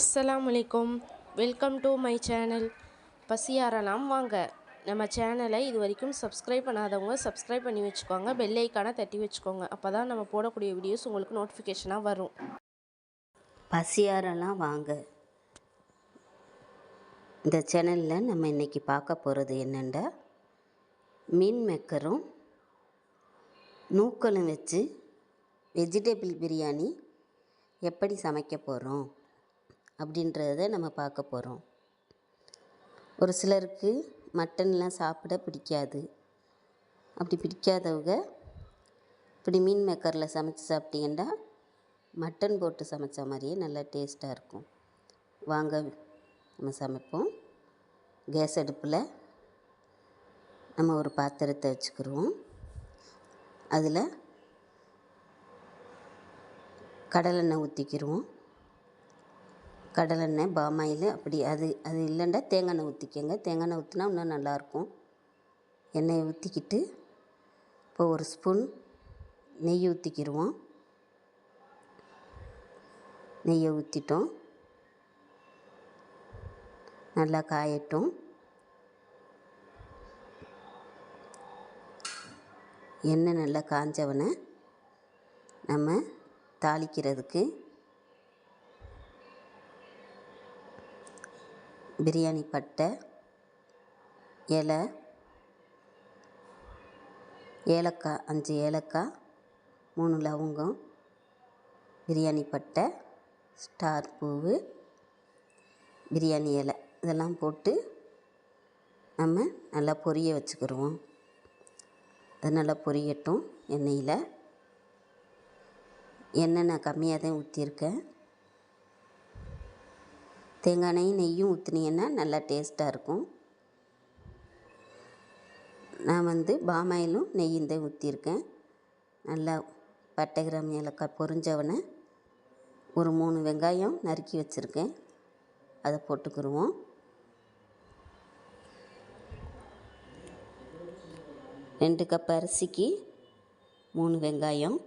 அஸ்ஸலாமு அலைக்கும். Welcome to my channel. பசியாரலாம் வாங்க. நம்ம சேனலை இது வரைக்கும் சப்ஸ்கிரைப் பண்ணாதவங்க சப்ஸ்கிரைப் பண்ணி வச்சுக்கோங்க. பெல்லைக்கான தட்டி வச்சுக்கோங்க. அப்போ தான் நம்ம போடக்கூடிய வீடியோஸ் உங்களுக்கு நோட்டிஃபிகேஷனாக வரும். பசியாரெல்லாம் வாங்க. இந்த சேனலில் நம்ம இன்றைக்கி பார்க்க போகிறது என்னென்னா? மீன் மேக்கரும் நூக்களும் வச்சு வெஜிடபிள் பிரியாணி எப்படி சமைக்க போகிறோம் அப்படின்றத நம்ம பார்க்க போகிறோம் ஒரு சிலருக்கு மட்டன்லாம் சாப்பிட பிடிக்காது. அப்படி பிடிக்காதவங்க இப்படி மீன் மேக்கரில் சமைச்சு சாப்பிட்டீங்கன்னா மட்டன் போட்டு சமைச்ச மாதிரியே நல்லா டேஸ்ட்டாக இருக்கும். வாங்க நம்ம சமைப்போம். கேஸ் அடுப்பில் நம்ம ஒரு பாத்திரத்தை வச்சுக்கிருவோம். அதில் கடலெண்ணெய் ஊற்றிக்கிடுவோம் கடலெண்ணெய் பாமாயில் அப்படி அது அது இல்லைண்டா தேங்காய் எண்ணெய் ஊற்றிக்கங்க தேங்காய் எண்ணெய் ஊற்றினா இன்னும் நல்லாயிருக்கும். எண்ணெயை ஊற்றிக்கிட்டு இப்போ ஒரு ஸ்பூன் நெய் ஊற்றிக்கிடுவோம் நெய்யை ஊற்றிட்டோம் நல்லா காயட்டும். எண்ணெய் நல்லா காஞ்சவனை நம்ம தாளிக்கிறதுக்கு பிரியாணி பட்டை இலை ஏலக்காய் அஞ்சு ஏலக்காய் மூணு லவங்கம் பிரியாணி பட்டை ஸ்டார் பூவு பிரியாணி இலை. இதெல்லாம் போட்டு நம்ம நல்லா பொரிய வச்சுக்கிடுவோம் அது நல்லா பொரியட்டும் எண்ணெயில். எண்ணெய் நான் கம்மியாக தான் ஊற்றிருக்கேன் தேங்காய் எண்ணெயும் நெய்யும் ஊற்றுனீங்கன்னா நல்லா டேஸ்ட்டாக இருக்கும். நான் வந்து பாமாயிலும் நெய்யும் தான் ஊற்றிருக்கேன் நல்லா பட்டை கிராம் ஏலக்காய் பொறிஞ்சவனை ஒரு மூணு வெங்காயம் நறுக்கி வச்சுருக்கேன். அதை போட்டுக்கிருவோம். ரெண்டு கப் அரிசிக்கு மூணு வெங்காயம்.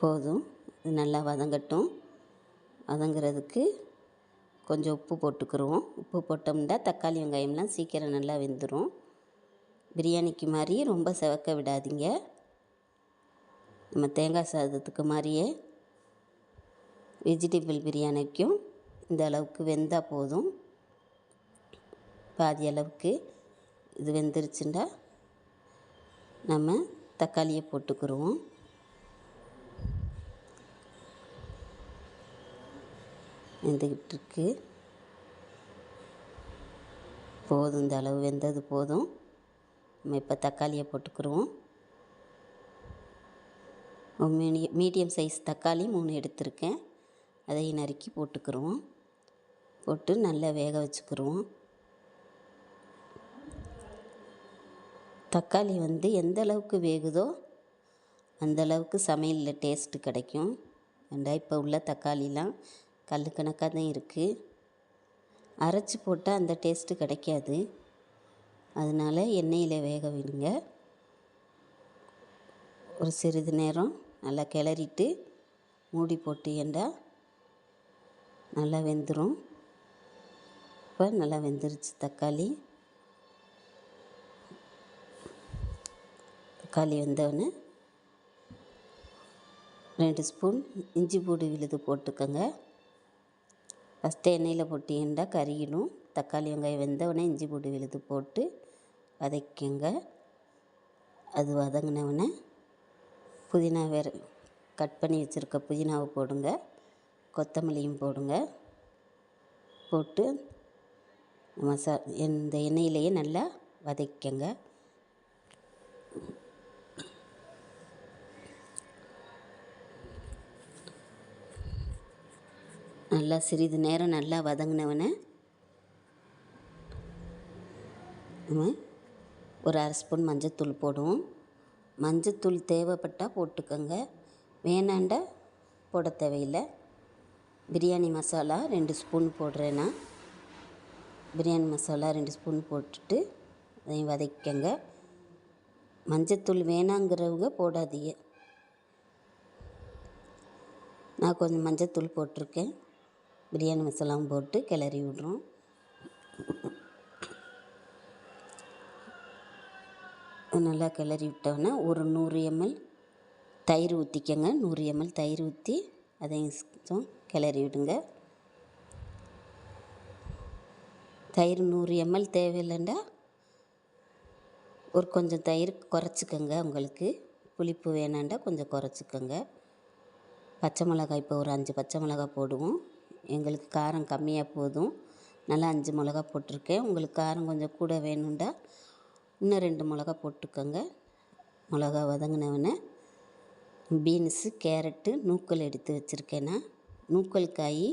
போதும். இது நல்லா வதங்கட்டும். வதங்கிறதுக்கு கொஞ்சம் உப்பு போட்டுக்கிருவோம் உப்பு போட்டோம்னா தக்காளி வெங்காயம்லாம் சீக்கிரம் நல்லா வெந்துடும் பிரியாணிக்கு மாதிரி ரொம்ப செவக்க விடாதீங்க. நம்ம தேங்காய் சாதத்துக்கு மாதிரியே வெஜிடபிள் பிரியாணிக்கும் இந்த அளவுக்கு வெந்தால் போதும். பாதி அளவுக்கு இது வெந்துருச்சுண்டா நம்ம தக்காளியை போட்டுக்கிருவோம் வெந்துக்கிட்டு இருக்கு போதும் இந்த அளவு வெந்தது போதும். நம்ம இப்போ தக்காளியை போட்டுக்கிருவோம். மீடிய மீடியம் சைஸ் தக்காளி மூணு எடுத்திருக்கேன். அதையும் நறுக்கி போட்டுக்கிருவோம். போட்டு நல்லா வேக வச்சுக்கிருவோம். தக்காளி வந்து எந்த அளவுக்கு வேகுதோ அந்த அளவுக்கு சமையலில் டேஸ்ட்டு கிடைக்கும். ஏண்டா இப்போ உள்ள தக்காளிலாம் கல் கணக்காக தான் இருக்குது அரைச்சி போட்டால் அந்த டேஸ்ட்டு கிடைக்காது. அதனால் எண்ணெயில் வேக விடுங்க ஒரு சிறிது நேரம் நல்லா கிளறிட்டு மூடி போட்டு ஏண்டா நல்லா வெந்துடும் இப்போ நல்லா வெந்துருச்சு தக்காளி. தக்காளி வெந்தவொடனே ரெண்டு ஸ்பூன் இஞ்சி பூண்டு விழுது போட்டுக்கோங்க. ஃபஸ்ட்டு எண்ணெயில் போட்டிங்கன்னா கருகிடும்? தக்காளி வெங்காயம் வெந்தவுடனே இஞ்சி பூண்டு விழுது போட்டு வதக்கிங்க. அது வதங்கினவுடனே புதினா வேறு கட் பண்ணி வச்சுருக்க புதினாவை போடுங்க. கொத்தமல்லியும் போடுங்க. போட்டு மசா இந்த எண்ணெயிலேயே நல்லா வதக்கிக்கங்க நல்லா சிறிது நேரம் நல்லா வதங்கினவனே நம்ம ஒரு அரை ஸ்பூன் மஞ்சத்தூள் போடுவோம். மஞ்சத்தூள் தேவைப்பட்டால் போட்டுக்கோங்க. வேணாண்டா போட தேவையில்லை. பிரியாணி மசாலா ரெண்டு ஸ்பூன் போடுறேன். நான் பிரியாணி மசாலா ரெண்டு ஸ்பூன் போட்டுட்டு அதையும் வதக்கிக்கங்க. மஞ்சத்தூள் வேணாங்கிறவங்க போடாதீங்க. நான் கொஞ்சம் மஞ்சத்தூள் போட்டிருக்கேன். பிரியாணி மசாலாவும் போட்டு கிளறி விட்றோம். நல்லா கிளறி விட்டோன்னே ஒரு நூறு எம்எல் தயிர் ஊற்றிக்கங்க நூறு எம்எல் தயிர் ஊற்றி அதையும் கொஞ்சம் கிளறி விடுங்க. தயிர் நூறு எம்எல் தேவையில்லைண்டா ஒரு கொஞ்சம் தயிர் குறைச்சிக்கோங்க உங்களுக்கு. புளிப்பு வேணாண்டா கொஞ்சம் குறைச்சிக்கோங்க. பச்சை மிளகாய் இப்போ ஒரு அஞ்சு பச்சை மிளகாய் போடுவோம். எங்களுக்கு காரம் கம்மியாக போதும். நல்லா அஞ்சு மிளகா போட்டிருக்கேன். உங்களுக்கு காரம் கொஞ்சம் கூட வேணுண்டா இன்னும் ரெண்டு மிளகா போட்டுக்கோங்க. மிளகா வதங்கினவொடனே பீன்ஸு கேரட்டு நூக்கல் எடுத்து வச்சுருக்கேன்னா நூக்கல் காய்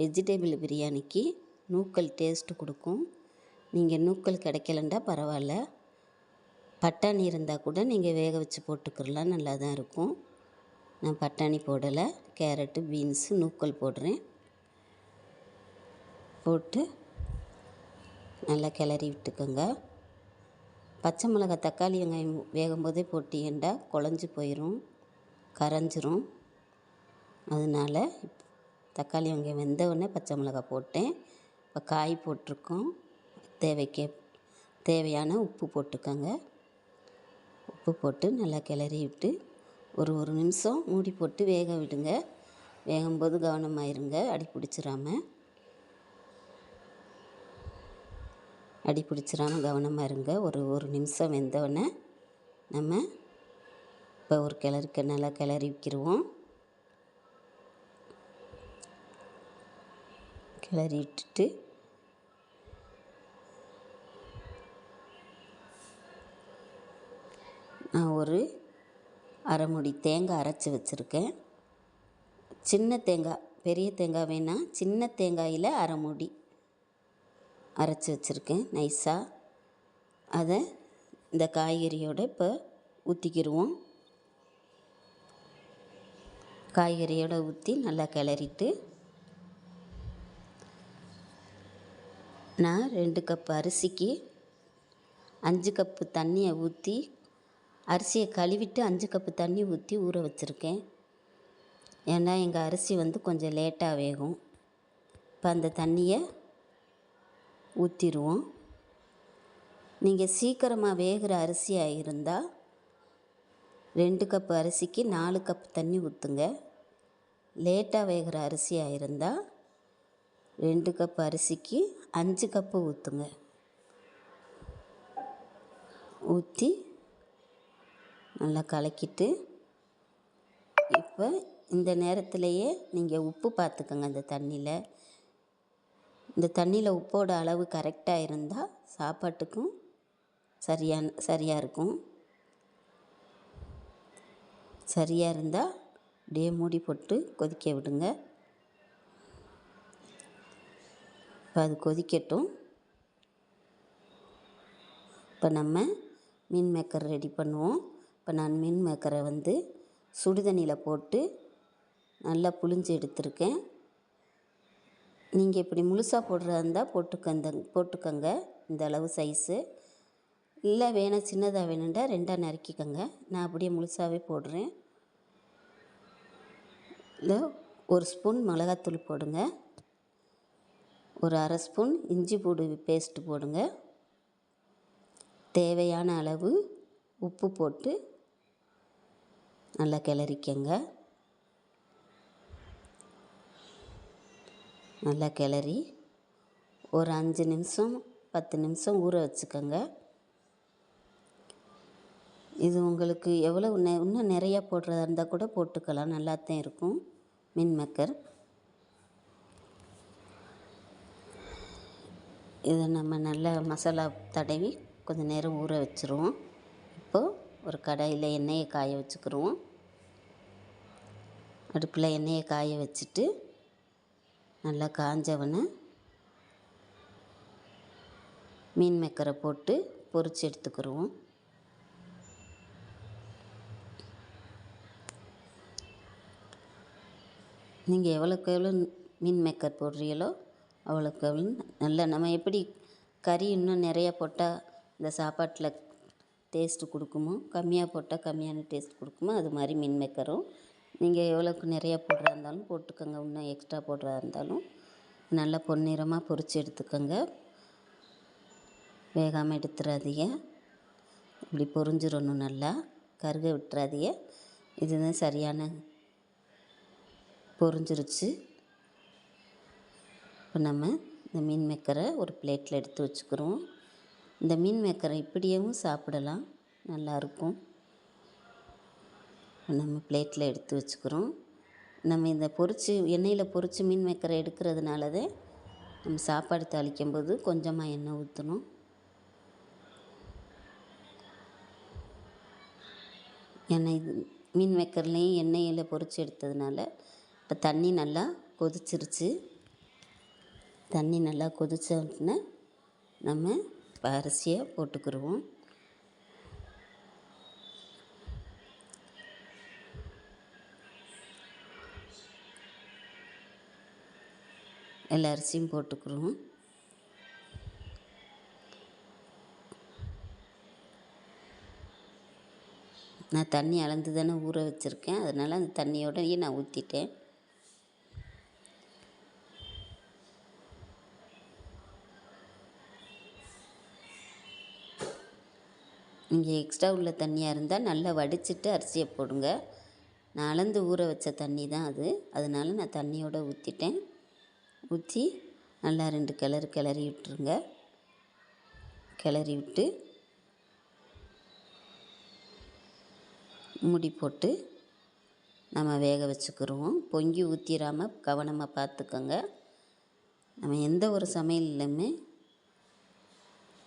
வெஜிடபிள் பிரியாணிக்கு நூக்கல் டேஸ்ட்டு கொடுக்கும். நீங்கள் நூக்கல் கிடைக்கலண்டா பரவாயில்ல. பட்டாணி இருந்தால் கூட நீங்கள் வேக வச்சு போட்டுக்கிறலாம் நல்லா தான் இருக்கும். நான் பட்டாணி போடலை. கேரட்டு பீன்ஸு நூக்கல் போடுறேன். போட்டு நல்லா கிளறி விட்டுக்கோங்க. பச்சை மிளகாய் தக்காளி வெங்காயம் வேகும்போதே போட்டீங்கன்னா குழஞ்சி போயிடும் கரைஞ்சிரும். அதனால் தக்காளி வெங்காயம் வெந்த உடனே பச்சை மிளகாய் போட்டேன். இப்போ காய் போட்டிருக்கோம். தேவைக்கு தேவையான உப்பு போட்டுக்கோங்க. உப்பு போட்டு நல்லா கிளறி விட்டு ஒரு ஒரு நிமிஷம் மூடி போட்டு வேக விடுங்க. வேகும்போது கவனமாயிருங்க அடி பிடிச்சிராம. அடி பிடிச்சிராம கவனமாக இருங்க. ஒரு ஒரு நிமிஷம் வெந்தவொடனே நம்ம இப்போ ஒரு கிளறுக்கு நல்லா கிளறி வைக்கிடுவோம் கிளறி விட்டுட்டு நான் ஒரு அரைமுடி தேங்காய் அரைச்சி வச்சுருக்கேன். சின்ன தேங்காய் பெரிய தேங்காய் வேணால் சின்ன தேங்காயில் அரைமுடி அரைச்சி வச்சுருக்கேன். நைஸாக அதை இந்த காய்கறியோடு இப்போ ஊற்றிக்கிடுவோம் காய்கறியோடு ஊற்றி நல்லா கிளறிட்டு நான் ரெண்டு கப் அரிசிக்கு அஞ்சு கப்பு தண்ணியை ஊற்றி அரிசியை கழுவிட்டு அஞ்சு கப்பு தண்ணி ஊற்றி ஊற வச்சுருக்கேன். ஏன்னா எங்கள் அரிசி வந்து கொஞ்சம் லேட்டாக வேகும். இப்போ அந்த தண்ணியை ஊற்றிடுவோம் நீங்கள் சீக்கிரமாக வேகிற அரிசியாக இருந்தால் ரெண்டு கப்பு அரிசிக்கு நாலு கப் தண்ணி ஊற்றுங்க லேட்டாக வேகிற அரிசியாக இருந்தால் ரெண்டு கப் அரிசிக்கு அஞ்சு கப்பு ஊற்றுங்க ஊற்றி நல்லா கலக்கிட்டு இப்போ இந்த நேரத்திலையே நீங்கள் உப்பு பார்த்துக்கோங்க அந்த தண்ணியில் இந்த தண்ணியில் உப்போட அளவு கரெக்டாக இருந்தால் சாப்பாட்டுக்கும் சரியான சரியாக இருக்கும். சரியாக இருந்தால் அப்படியே மூடி போட்டு கொதிக்க விடுங்க. இப்போ அது கொதிக்கட்டும். இப்போ நம்ம மீன் மேக்கர் ரெடி பண்ணுவோம். இப்போ நான் மீன் மேக்கரை வந்து சுடுதண்ணியில் போட்டு நல்லா புழிஞ்சு எடுத்திருக்கேன். நீங்கள் இப்படி முழுசாக போடுறதா இருந்தால் போட்டுக்கந்த போட்டுக்கோங்க. இந்த அளவு சைஸு இல்லை வேணாம் சின்னதாக வேணுண்டா ரெண்டாக நறுக்கிக்கோங்க. நான் அப்படியே முழுசாகவே போடுறேன். இல்லை ஒரு ஸ்பூன் மிளகாத்தூள் போடுங்க. ஒரு அரை ஸ்பூன் இஞ்சி பூடு பேஸ்ட்டு போடுங்க. தேவையான அளவு உப்பு போட்டு நல்லா கிளறிக்கங்க. நல்லா கிளறி ஒரு அஞ்சு நிமிஷம் பத்து நிமிஷம் ஊற வச்சுக்கோங்க. இது உங்களுக்கு எவ்வளோ நெ இன்னும் நிறையா போடுறதா இருந்தால் கூட போட்டுக்கலாம். நல்லா தான் இருக்கும். மின் மேக்கர். இதை நம்ம நல்லா மசாலா தடவி கொஞ்சம் நேரம் ஊற வச்சுருவோம். இப்போது ஒரு கடாயில் எண்ணெயை காய வச்சுக்கிருவோம். அடுப்பில் எண்ணெயை காய வச்சுட்டு நல்லா காஞ்சவனை மீன் மேக்கரை போட்டு பொறிச்சு எடுத்துக்கிருவோம். நீங்கள் எவ்வளோக்கு எவ்வளோ மீன் மேக்கர் போடுறீங்களோ அவ்வளோக்கு எவ்வளோ நல்லா நம்ம எப்படி கறி இன்னும் நிறையா போட்டால் இந்த சாப்பாட்டில் டேஸ்ட்டு கொடுக்குமோ கம்மியாக போட்டால் கம்மியான டேஸ்ட் கொடுக்குமோ அது மாதிரி மீன் மேக்கரும். நீங்கள் எவ்வளோக்கு நிறையா போடுறா இருந்தாலும் போட்டுக்கோங்க. இன்னும் எக்ஸ்ட்ரா போடுறா இருந்தாலும் நல்லா பொன்னிறமாக பொரித்து எடுத்துக்கோங்க. வேகாமல் எடுத்துடாதீங்க இப்படி பொரிஞ்சிடணும் நல்லா. கருக விட்டுறாதீங்க. இதுதான் சரியான பொரிஞ்சிருச்சு இப்போ நம்ம இந்த மீன் மேக்கரை ஒரு பிளேட்டில் எடுத்து வச்சுக்கிறோம். இந்த மீன் மேக்கரை இப்படியேவும் சாப்பிடலாம். நல்லாயிருக்கும் நம்ம பிளேட்டில் எடுத்து வச்சுக்கிறோம். நம்ம இந்த பொரிச்சு எண்ணெயில் பொரிச்சு மீன் மேக்கரை எடுக்கிறதுனால தான் நம்ம சாப்பாடு தாளிக்கும் போது கொஞ்சமாக எண்ணெய் ஊற்றணும் எண்ணெய் மீன் மேக்கர்லேயும் எண்ணெயில் பொரித்து எடுத்ததுனால இப்போ தண்ணி நல்லா கொதிச்சிருச்சு. தண்ணி நல்லா கொதிச்சோடனே நம்ம இப்போ அரிசியை போட்டுக்கிடுவோம் எல்லா அரிசியும் போட்டுக்கிறோம். நான் தண்ணி அளந்து தானே ஊற வச்சுருக்கேன். அதனால் அந்த தண்ணியோடயே நான் ஊற்றிட்டேன் இங்கே எக்ஸ்ட்ரா உள்ள தண்ணியாக இருந்தால் நல்லா வடிச்சிட்டு அரிசியை போடுங்க. நான் அளந்து ஊற வச்ச தண்ணி தான் அது. அதனால் நான் தண்ணியோடு ஊற்றிட்டேன் ஊற்றி நல்லா ரெண்டு கிளறு கிளறி விட்டுருங்க. கிளறி விட்டு மூடி போட்டு நம்ம வேக வச்சுக்கிருவோம். பொங்கி ஊற்றிடாமல் கவனமாக பார்த்துக்கோங்க. நம்ம எந்த ஒரு சமையல்லையுமே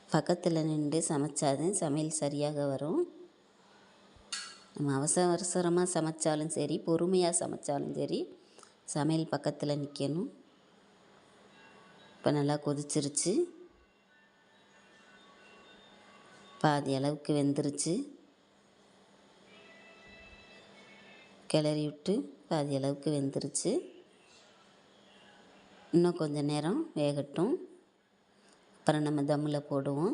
பக்கத்தில் நின்று சமைச்சாதான் சமையல் சரியாக வரும். நம்ம அவசர அவசரமாக சமைச்சாலும் சரி பொறுமையாக சமைச்சாலும் சரி சமையல் பக்கத்தில் நிற்கணும் இப்போ நல்லா கொதிச்சிருச்சு. பாதி அளவுக்கு வெந்துருச்சு. கிளறி விட்டு பாதி அளவுக்கு வெந்துருச்சு. இன்னும் கொஞ்சம் நேரம் வேகட்டும். அப்புறம் நம்ம தம்மில் போடுவோம்.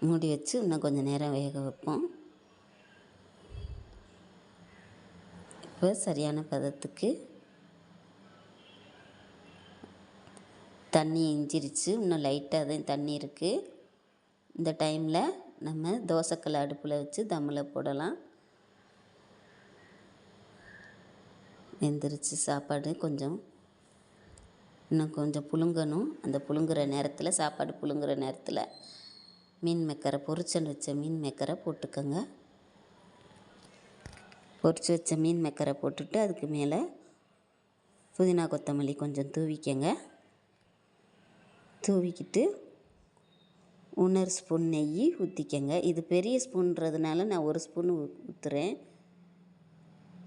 மூடி வச்சு இன்னும் கொஞ்சம் நேரம் வேக வைப்போம். இப்போ சரியான பதத்துக்கு. தண்ணி இஞ்சிருச்சு இன்னும் லைட்டாக தான் தண்ணி இருக்குது இந்த டைமில் நம்ம தோசைக்கல் அடுப்பில் வச்சு தம்மில் போடலாம். வெந்துருச்சு சாப்பாடு கொஞ்சம் இன்னும் கொஞ்சம் புழுங்கணும். அந்த புழுங்குற நேரத்தில் சாப்பாடு புழுங்குற நேரத்தில் மீன் மேக்கரை பொரிச்சல் வச்ச மீன் மேக்கரை போட்டுக்கோங்க. பொரிச்சு வச்ச மீன் மெக்கரை போட்டுட்டு அதுக்கு மேலே புதினா கொத்தமல்லி கொஞ்சம் தூவிக்கங்க. தூவிக்கிட்டு ஒன்றரை ஸ்பூன் நெய் ஊற்றிக்கங்க இது பெரிய ஸ்பூன்றதுனால நான் ஒரு ஸ்பூன் ஊற்றுறேன்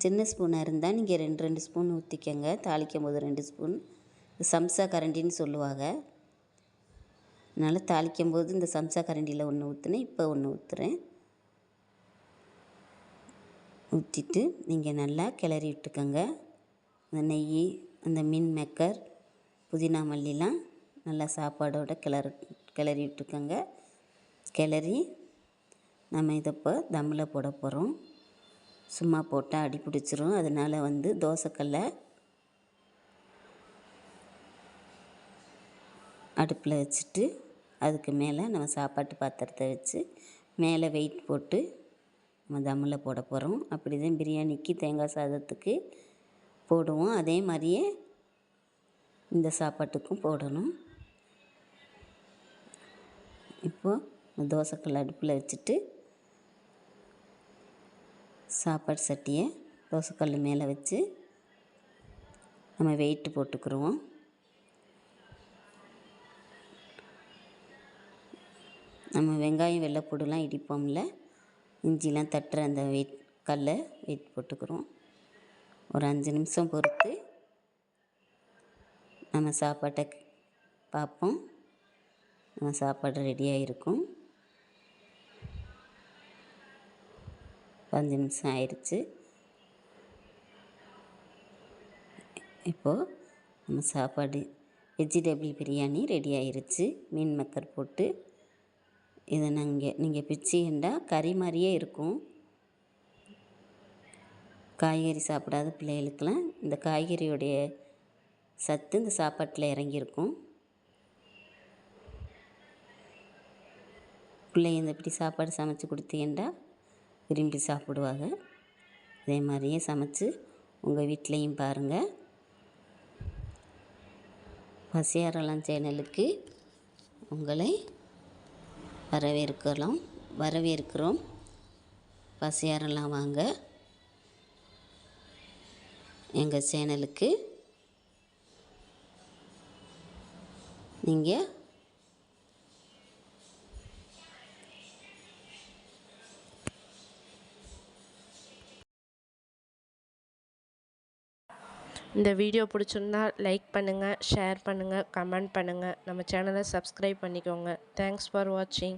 சின்ன ஸ்பூனாக இருந்தால் நீங்கள் ரெண்டு ரெண்டு ஸ்பூன் ஊற்றிக்கங்க தாளிக்கும் போது ரெண்டு ஸ்பூன். சம்சா கரண்டின்னு சொல்லுவாங்க. அதனால் தாளிக்கும் போது இந்த சம்சா கரண்டியில் ஒன்று ஊற்றுனேன் இப்போ ஒன்று ஊற்றுறேன் ஊற்றிட்டு நீங்கள் நல்லா கிளறி விட்டுக்கோங்க. இந்த நெய் அந்த மீன் மேக்கர் புதினா மல்லிலாம் நல்லா சாப்பாடோட கிளறு கிளறி விட்டுக்கோங்க. கிளறி நம்ம இதை இப்போ தம்மில் போட போகிறோம். சும்மா போட்டால் அடி பிடிச்சிரும். அதனால் வந்து தோசைக்கல்லை அடுப்பில் வச்சுட்டு அதுக்கு மேலே நம்ம சாப்பாட்டு பாத்திரத்தை வச்சு மேலே வெயிட் போட்டு நம்ம தம்மில் போட போகிறோம். அப்படி தான் பிரியாணிக்கு தேங்காய் சாதத்துக்கு போடுவோம். அதே மாதிரியே இந்த சாப்பாட்டுக்கும் போடணும். இப்போது தோசைக்கல் அடுப்பில் வச்சுட்டு சாப்பாடு சட்டியை தோசைக்கல் மேலே வச்சு நம்ம வெயிட்டு போட்டுக்கிருவோம். நம்ம வெங்காயம் வெள்ளைப்பூடுலாம் இடிப்போம்ல. இஞ்சிலாம் தட்டுற அந்த வெயிட் கல்லை வெயிட் போட்டுக்கிறோம். ஒரு அஞ்சு நிமிஷம் பொறுத்து நம்ம சாப்பாட்டை பார்ப்போம். நம்ம சாப்பாடு ரெடியாக இருக்கும் அஞ்சு நிமிஷம் ஆயிடுச்சு இப்போது நம்ம சாப்பாடு வெஜிடபிள் பிரியாணி ரெடி ஆயிருச்சு. மீன் மக்கர் போட்டு இதை நாங்கள் நீங்கள் பிச்சிண்டா கறி மாதிரியே இருக்கும். காய்கறி சாப்பிடாத பிள்ளைகளுக்கெல்லாம் இந்த காய்கறியோடைய சத்து இந்த சாப்பாட்டில் இறங்கியிருக்கும். பிள்ளைங்க இந்த இப்படி சாப்பாடு சமைச்சு கொடுத்தீங்கன்னா விரும்பி சாப்பிடுவாங்க. இதே மாதிரியே சமைச்சு உங்கள் வீட்லேயும் பாருங்கள் பசியாரலாம் சேனலுக்கு உங்களை வரவேற்கலாம் வரவேற்கிறோம். பசியாரெல்லாம் வாங்க. எங்கள் சேனலுக்கு. நீங்கள் இந்த வீடியோ பிடிச்சிருந்தா லைக் பண்ணுங்கள் ஷேர் பண்ணுங்கள் கமெண்ட் பண்ணுங்கள் நம்ம சேனலை சப்ஸ்கிரைப் பண்ணிக்கோங்க. தேங்க்ஸ் ஃபார் வாட்சிங்